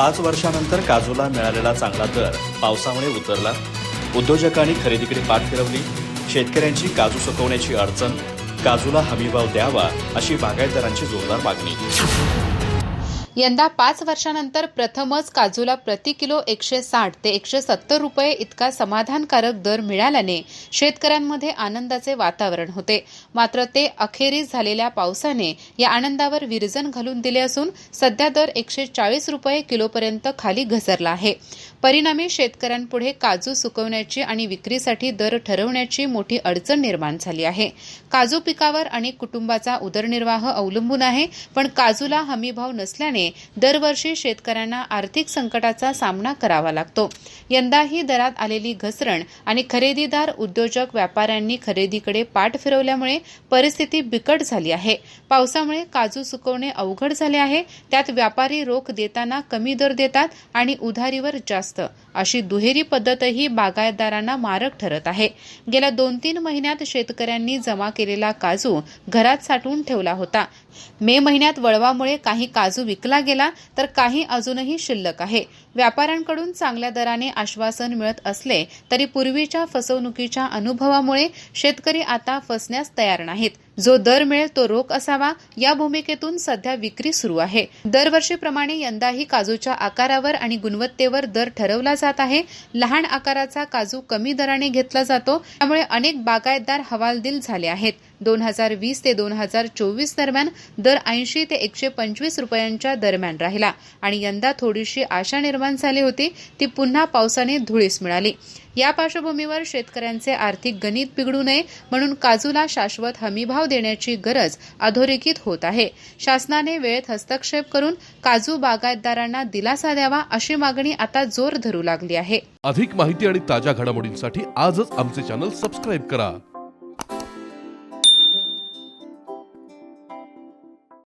पाच वर्षानंतर काजूला मिळालेला चांगला दर पावसामुळे उतरला. उद्योजकांनी खरेदीकडे पाठ फिरवली. शेतकऱ्यांची काजू सुकवण्याची अडचण काजूला हमीभाव द्यावा अशी बागायतदारांची जोरदार मागणी. यंदा पाच वर्षानंतर प्रथमच काजूला प्रति किलो एकशे साठ ते एकशे सत्तर रुपये इतका समाधानकारक दर मिळाल्याने शेतकऱ्यांमध्ये आनंदाचे वातावरण होते. मात्र ते अखेरीस झालेल्या पावसाने या आनंदावर विरजन घालून दिले असून सध्या दर एकशे चाळीस रुपये किलोपर्यंत खाली घसरला आहे. परिणामी शेतकऱ्यांपुढे काजू सुकवण्याची आणि विक्रीसाठी दर ठरवण्याची मोठी अडचण निर्माण झाली आहे. काजू पिकावर अनेक कुटुंबाचा उदरनिर्वाह अवलंबून आहे पण काजूला हमीभाव नसल्याने दरवर्षी शेतकऱ्यांना आर्थिक संकटाचा सामना करावा लागतो. यंदाही दरात आलेली घसरण आणि खरेदीदार उद्योजक व्यापाऱ्यांनी खरेदीकडे पाठ फिरवल्यामुळे परिस्थिती बिकट झाली आहे. पावसामुळे काजू सुकवणे अवघड झाले आहे. त्यात व्यापारी रोख देताना कमी दर देतात आणि उधारीवर जास्त अशी दुहेरी पद्धतही बागायतदारांना मारक ठरत आहे. गेल्या दोन तीन महिन्यात शेतकऱ्यांनी जमा केलेला काजू घरात साठवून ठेवला होता. मे महिन्यात वळवामुळे काही काजू विकला गेला तर काही अजूनही शिल्लक आहे. व्यापाऱ्यांकडून चांगल्या दराने आश्वासन मिळत असले तरी पूर्वीच्या फसवणुकीच्या अनुभवामुळे शेतकरी आता फसण्यास तयार नाहीत. जो दर मिळेल तो रोख असावा. या भूमिकेतून सध्या विक्री सुरू आहे. दरवर्षीप्रमाणे यंदाही काजूच्या आकारावर आणि गुणवत्तेवर दर ठरवला जात आहे. लहान आकाराचा काजू कमी दराने घेतला जातो. त्यामुळे अनेक बागायतदार हवालदिल झाले आहेत. दोन हजार वीस ते दोन हजार चोवीस दरम्यान दर ऐंशी ते एकशे पंचवीस रुपयांच्या दरम्यान राहिला. आणि यंदा थोडीशी आशा निर्माण झाली होती ती पुन्हा पावसाने धुळीस मिळाली. या पार्श्वभूमीवर शेतकऱ्यांचे आर्थिक गणित बिघडू नये म्हणून काजूला शाश्वत हमीभाव देण्याची गरज अधोरेखित होत आहे. शासनाने वेळेत हस्तक्षेप करून काजू बागायतदारांना दिलासा द्यावा अशी मागणी आता जोर धरू लागली आहे. अधिक माहिती आणि ताज्या घडामोडींसाठी आजच आमचे चॅनल सबस्क्राईब करा.